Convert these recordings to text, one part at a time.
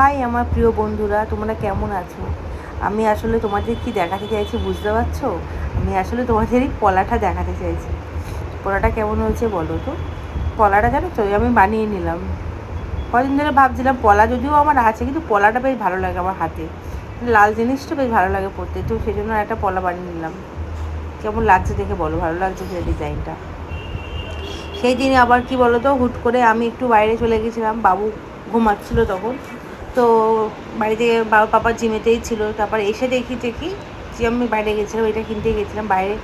High আমার প্রিয় বন্ধুরা, তোমরা কেমন আছো? আমি আসলে তোমাদের কি দেখাতে চাইছি বুঝতে পারছ? আমি আসলে তোমাদের এই পলাটা দেখাতে চাইছি। পলাটা কেমন হয়েছে বলো তো? পলাটা জানো তো, আমি বানিয়ে নিলাম। কদিন ধরে ভাবছিলাম পলা, যদিও আমার আছে, কিন্তু পলাটা বেশ ভালো লাগে আমার হাতে। লাল জিনিসটা বেশ ভালো লাগে পড়তে তো সেই জন্য একটা পলা বানিয়ে নিলাম। কেমন লাগছে দেখে বলো, ভালো লাগছে সেই ডিজাইনটা। সেই দিনে আবার কি বলো তো, হুট করে আমি একটু বাইরে চলে গেছিলাম, বাবু ঘুমাচ্ছিল তখন। তো বাড়ি থেকে বাবা, পাপা জিমেতেই ছিল। তারপর এসে দেখি দেখি যে আমি বাইরে গেছিলাম, এটা কিনতে গেছিলাম বাইরে।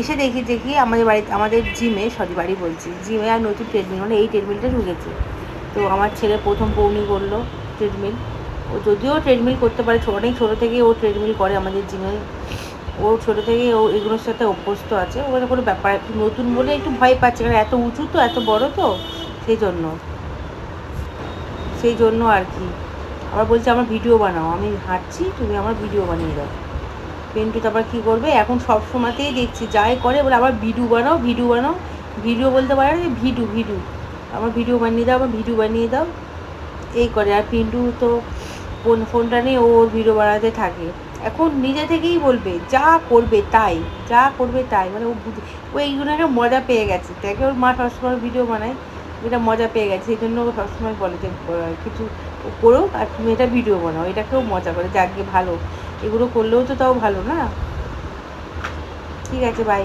এসে দেখি দেখি আমাদের বাড়িতে, আমাদের জিমে, সরি, বাড়ি বলছি, জিমে আর নতুন ট্রেডমিল মানে এই ট্রেডমিলটা ঢুকেছে। তো আমার ছেলে প্রথম পৌনি করল ট্রেডমিল ও যদিও ট্রেডমিল করতে পারে অনেক ছোটো থেকেই ও ট্রেডমিল করে আমাদের জিমে। ও ছোটো থেকে ও এগুলোর সাথে অভ্যস্ত আছে। ওখানে কোনো ব্যাপার, একটু নতুন বলে একটু ভয় পাচ্ছে, কারণ এত উঁচু তো, এত বড় তো, সেই জন্য। সেই জন্য আর কি। আবার বলছে, আমার ভিডিও বানাও। আমি হাঁটছি, তুমি আমার ভিডিও বানিয়ে দাও। পেন্টু তারপর কী করবে? এখন সব সময়তেই দেখছি, যাই করে, বলে, আবার ভিডিও বানাও ভিডিও বানাও। ভিডিও বলতে পারে না, ভিডিও ভিডিও। আমার ভিডিও বানিয়ে দাও, আমার ভিডিও বানিয়ে দাও। এই করে, আর পিন্টু তো ফোন, ফোনটা নিয়ে ওর ভিডিও বানাতে থাকে। এখন নিজে থেকেই বলবে, যা করবে তাই, যা করবে তাই। মানে ও ও এইগুলো একটা মজা পেয়ে গেছে। দেখে ওর মা সবসময় ভিডিও বানায়। এটা মজা পেয়ে গেছে সেই জন্য ওকে সবসময় বলে যে কিছু করো আর তুমি এটা ভিডিও বানাও, এটাকেও মজা করে, যাকে, ভালো। এগুলো করলেও তো তাও ভালো না? ঠিক আছে বাই